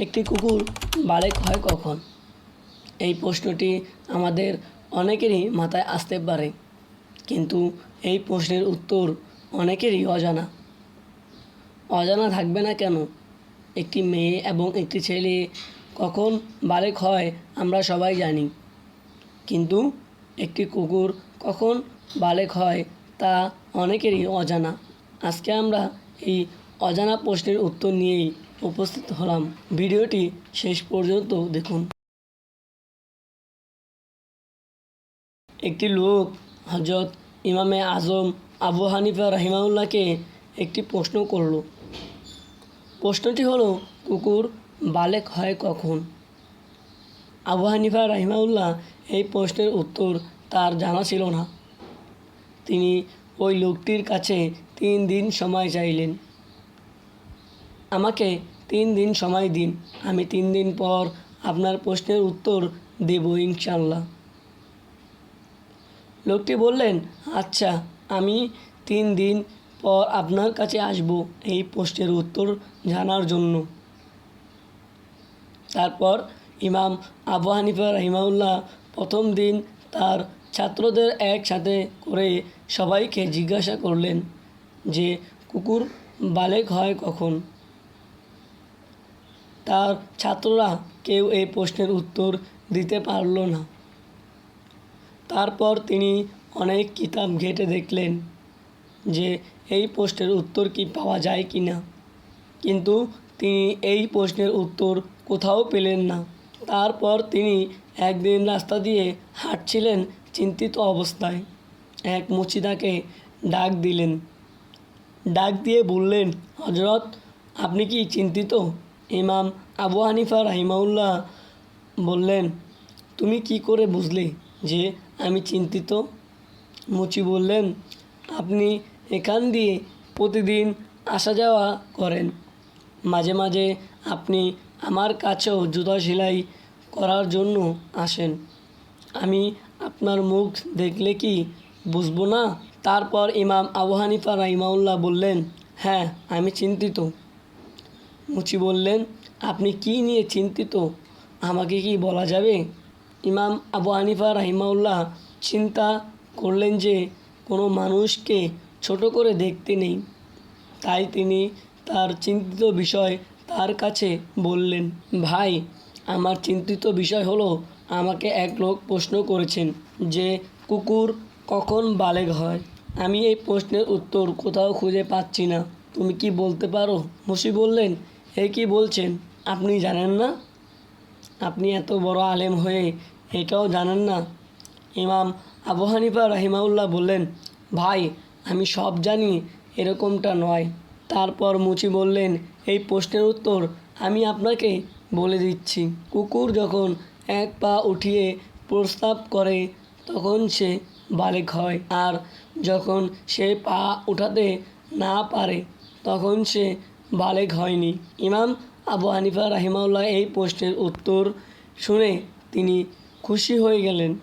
একটি কুকুর বালেক হয় কখন? এই প্রশ্নটি আমাদের অনেকেরই মাথায় আসতে পারে। কিন্তু এই প্রশ্নের উত্তর অনেকেরই অজানা। অজানা থাকবে না কেন? একটি মেয়ে এবং একটি ছেলে কখন বালেক হয় আমরা সবাই জানি। কিন্তু একটি কুকুর কখন বালেক হয় তা অনেকেরই অজানা। আজকে আমরা এই অজানা প্রশ্নের উত্তর নিয়েই উপস্থিত হলাম। ভিডিওটি শেষ পর্যন্ত দেখুন। একটি লোক হজরত ইমামে আজম আবু হানিফা রাহিমাউল্লাহকে একটি প্রশ্ন করল। প্রশ্নটি হলো, কুকুর বালেক হয় কখন? আবু হানিফা রাহিমাউল্লাহ এই প্রশ্নের উত্তর তার জানা ছিল না। তিনি ওই লোকটির কাছে তিন দিন সময় চাইলেন। আমাকে তিন দিন সময় দিন, আমি তিন দিন পর আপনার প্রশ্নের উত্তর দেব ইনশাল্লাহ লোকটি বললেন আচ্ছা আমি তিন দিন পর আপনার কাছে আসব এই প্রশ্নের উত্তর জানার জন্য। তারপর ইমাম আবু হানিফা রহিমাউল্লাহ প্রথম দিন তার ছাত্রদের একসাথে করে সবাইকে জিজ্ঞাসা করলেন যে, কুকুর বালেক হয় কখন? তার ছাত্ররা কেউ এই প্রশ্নের উত্তর দিতে পারল না। তারপর তিনি অনেক কিতাব ঘেঁটে দেখলেন যে এই প্রশ্নের উত্তর কি পাওয়া যায় কি না। কিন্তু তিনি এই প্রশ্নের উত্তর কোথাও পেলেন না। তারপর তিনি একদিন রাস্তা দিয়ে হাঁটছিলেন চিন্তিত অবস্থায়। এক মুচিদাকে ডাক দিলেন। ডাক দিয়ে বললেন হজরত আপনি কি চিন্তিত? ইমাম আবু হানিফা রাহিমাউল্লাহ বললেন, তুমি কি করে বুঝলে যে আমি চিন্তিত? মুচি বললেন, আপনি এখান দিয়ে প্রতিদিন আসা যাওয়া করেন। মাঝে মাঝে আপনি আমার কাছেও জুতা সেলাই করার জন্য আসেন। আমি আপনার মুখ দেখলে কি বুঝব না? তারপর ইমাম আবু হানিফা রাইমাউল্লাহ বললেন হ্যাঁ আমি চিন্তিত। মুচি বললেন, আপনি কি নিয়ে চিন্তিত? আমাকে কি বলা যাবে? ইমাম আবু হানিফা রাহিমাউল্লাহ চিন্তা করলেন যে, কোনো মানুষকে ছোট করে দেখতে নেই। তাই তিনি তার চিন্তিত বিষয় তার কাছে বললেন, ভাই, আমার চিন্তিত বিষয় হলো, আমাকে এক লোক প্রশ্ন করেছেন যে, কুকুর কখন বালেগ হয়? আমি এই প্রশ্নের উত্তর কোথাও খুঁজে পাচ্ছি না। তুমি কি বলতে পারো? মুসি বললেন এ কি বলছেন? আপনি জানেন না? আপনি এত বড় আলেম হয়ে এটাও জানেন না? ইমাম আবু হানিফা রাহিমাউল্লাহ বললেন, ভাই, আমি সব জানি, এরকমটা নয়। তারপর মুচি বললেন, এই প্রশ্নের উত্তর আমি আপনাকে বলে দিচ্ছি। কুকুর যখন এক পা উঠিয়ে প্রস্তাব করে, তখন সে বালেক হয়। আর যখন সে পা উঠাতে না পারে, তখন সে বালেক হয়নি। ইমাম আবু হানিফা রাহিমাউল্লাহ এই প্রশ্নের উত্তর শুনে তিনি খুশি হয়ে গেলেন।